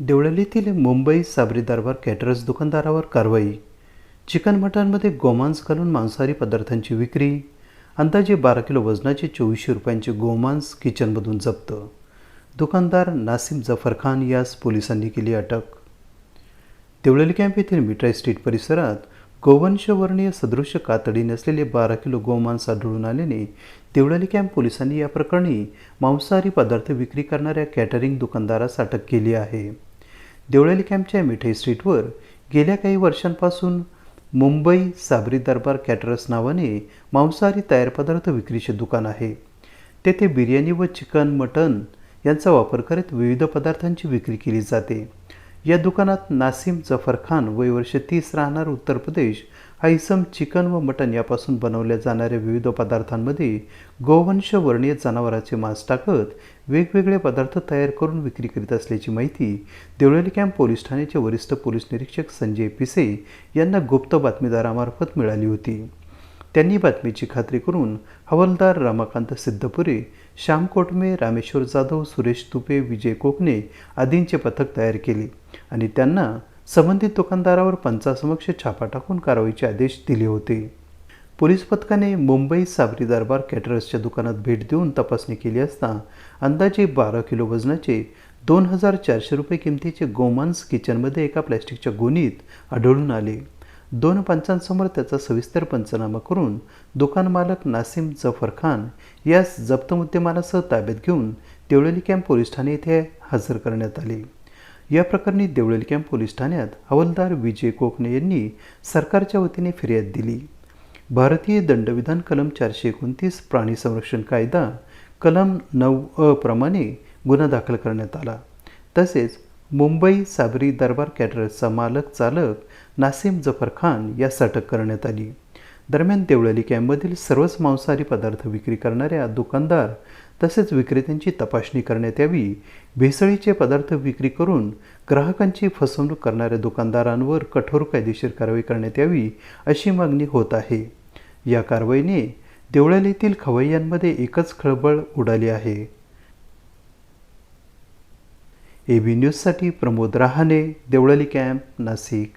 देवळलीतील मुंबई साबरी दरबार कॅटरर्स दुकानदारावर कारवाई. चिकन मटनमध्ये गोमांस घालून मांसाहारी पदार्थांची विक्री. अंदाजे बारा किलो वजनाचे चोवीसशे रुपयांचे गोमांस किचनमधून जप्त. दुकानदार नासिम जफर खान यास पोलिसांनी केली अटक. देवळली कॅम्प येथील मिठाई स्ट्रीट परिसरात गोवंशवर्णीय सदृश कातडी नसलेले बारा किलो गोमांस आढळून आल्याने देवळाली कॅम्प पोलिसांनी या प्रकरणी मांसाहारी पदार्थ विक्री करणाऱ्या कॅटरिंग दुकानदारास अटक केली आहे. देवळाली कॅम्पच्या मिठाई स्ट्रीटवर गेल्या काही वर्षांपासून मुंबई साबरी दरबार कॅटरस नावाने मांसाहारी तयार पदार्थ विक्रीचे दुकान आहे. तेथे बिर्याणी व चिकन मटन यांचा वापर करत विविध पदार्थांची विक्री केली जाते. या दुकानात नासिम जफर खान वय वर्ष तीस राहणार उत्तर प्रदेश हा इसम चिकन व मटन यापासून बनवल्या जाणाऱ्या विविध पदार्थांमध्ये गोवंश वर्णीय जनावरांचे मांस टाकत वेगवेगळे पदार्थ तयार करून विक्री करीत असल्याची माहिती देवळाली कॅम्प पोलीस ठाण्याचे वरिष्ठ पोलीस निरीक्षक संजय पिसे यांना गुप्त बातमीदारामार्फत मिळाली होती. त्यांनी बातमीची खात्री करून हवालदार रमाकांत सिद्धपुरे श्याम कोटमे रामेश्वर जाधव सुरेश तुपे विजय कोकणे आदींचे पथक तयार केले आणि त्यांना संबंधित दुकानदारावर पंचासमक्ष छापा टाकून कारवाईचे आदेश दिले होते. पोलीस पथकाने मुंबई साबरी दरबार कॅटरर्सच्या दुकानात भेट देऊन तपासणी केली असता अंदाजे बारा किलो वजनाचे दोन हजार चारशे रुपये किमतीचे गोमांस किचनमध्ये एका प्लॅस्टिकच्या गोणीत आढळून आले. दोन पंचांसमोर त्याचा सविस्तर पंचनामा करून दुकान मालक नासिम जफर खान यास जप्त मुद्देमालासह ताब्यात घेऊन देवळली कॅम्प पोलीस ठाणे येथे हजर करण्यात आले. या प्रकरणी देवळेल कॅम्प पोलीस ठाण्यात हवालदार विजय कोकणे यांनी सरकारच्या वतीने फिर्याद दिली. भारतीय दंडविधान कलम चारशे एकोणतीस प्राणी संरक्षण कायदा कलम नऊ अ प्रमाणे गुन्हा दाखल करण्यात आला. तसेच मुंबई साबरी दरबार कॅटरर्सचा मालक चालक नासिम जफर खान यास अटक करण्यात आली. दरम्यान देवळाली कॅम्पमधील सर्वच मांसाहारी पदार्थ विक्री करणाऱ्या दुकानदार तसेच विक्रेत्यांची तपासणी करण्यात यावी भेसळीचे पदार्थ विक्री करून ग्राहकांची फसवणूक करणाऱ्या दुकानदारांवर कठोर कायदेशीर कारवाई करण्यात यावी अशी मागणी होत आहे. या कारवाईने देवळालीतील खवय्यांमध्ये एकच खळबळ उडाली आहे. ए बी न्यूजसाठी प्रमोद रहाणे देवळाली कॅम्प नाशिक.